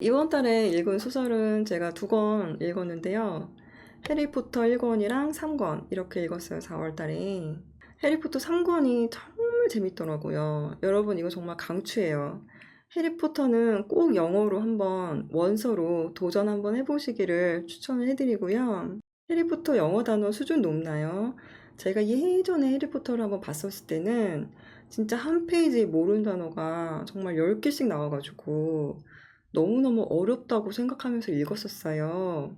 이번 달에 읽은 소설은 제가 두 권 읽었는데요. 해리포터 1권이랑 3권 이렇게 읽었어요. 4월 달에. 해리포터 3권이 정말 재밌더라고요. 여러분 이거 정말 강추해요. 해리포터는 꼭 영어로 한번 원서로 도전 한번 해보시기를 추천을 해드리고요. 해리포터 영어 단어 수준 높나요? 제가 예전에 해리포터를 한번 봤었을 때는 진짜 한 페이지에 모르는 단어가 정말 10개씩 나와가지고 너무너무 어렵다고 생각하면서 읽었었어요.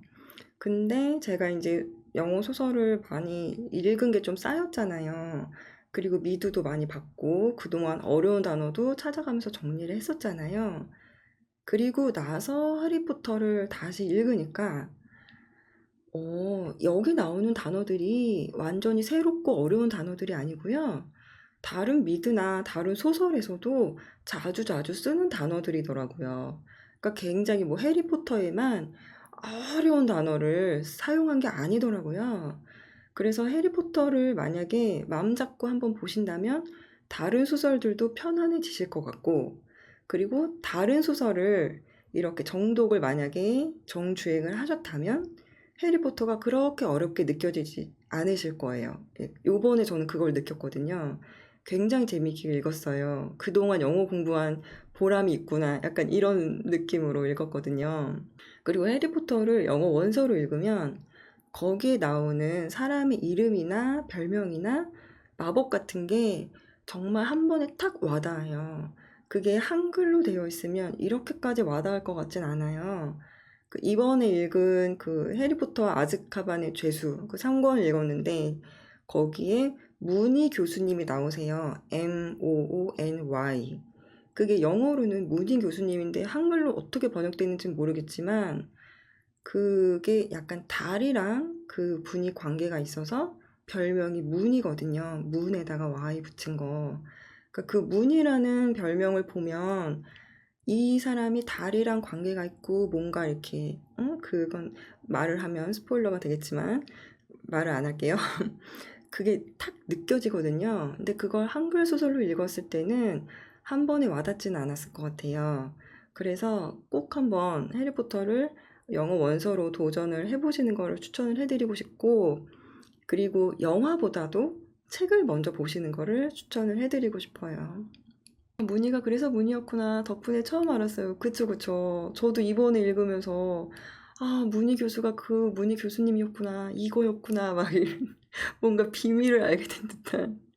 근데 제가 이제 영어 소설을 많이 읽은 게 좀 쌓였잖아요. 그리고 미드도 많이 받고 그동안 어려운 단어도 찾아가면서 정리를 했었잖아요. 그리고 나서 해리포터를 다시 읽으니까 어, 여기 나오는 단어들이 완전히 새롭고 어려운 단어들이 아니고요. 다른 미드나 다른 소설에서도 자주 자주 쓰는 단어들이더라고요. 그러니까 굉장히 뭐 해리포터에만 어려운 단어를 사용한 게 아니더라고요. 그래서 해리포터를 만약에 마음 잡고 한번 보신다면 다른 소설들도 편안해지실 것 같고, 그리고 다른 소설을 이렇게 정독을 만약에 정주행을 하셨다면 해리포터가 그렇게 어렵게 느껴지지 않으실 거예요. 예, 요번에 저는 그걸 느꼈거든요. 굉장히 재미있게 읽었어요. 그동안 영어 공부한 보람이 있구나. 약간 이런 느낌으로 읽었거든요. 그리고 해리포터를 영어 원서로 읽으면 거기에 나오는 사람의 이름이나 별명이나 마법 같은 게 정말 한 번에 탁 와닿아요. 그게 한글로 되어 있으면 이렇게까지 와닿을 것 같진 않아요. 그 이번에 읽은 그 해리포터 아즈카반의 죄수 그 3권을 읽었는데 거기에 무니 교수님이 나오세요. M-O-O-N-Y. 그게 영어로는 무니 교수님인데 한글로 어떻게 번역되는지는 모르겠지만 그게 약간 달이랑 그 분이 관계가 있어서 별명이 문이거든요. 문에다가 Y 붙인 거. 그러니까 그 문이라는 별명을 보면 이 사람이 달이랑 관계가 있고 뭔가 이렇게 어? 그건 말을 하면 스포일러가 되겠지만 말을 안 할게요. 그게 탁 느껴지거든요. 근데 그걸 한글 소설로 읽었을 때는 한 번에 와닿지는 않았을 것 같아요. 그래서 꼭 한번 해리포터를 영어 원서로 도전을 해보시는 거를 추천을 해드리고 싶고, 그리고 영화보다도 책을 먼저 보시는 거를 추천을 해드리고 싶어요. 문희가 그래서 문희였구나. 덕분에 처음 알았어요. 그쵸, 그쵸. 저도 이번에 읽으면서, 아, 문희 교수가 그 문희 교수님이었구나. 이거였구나. 막 이런, 뭔가 비밀을 알게 된 듯한.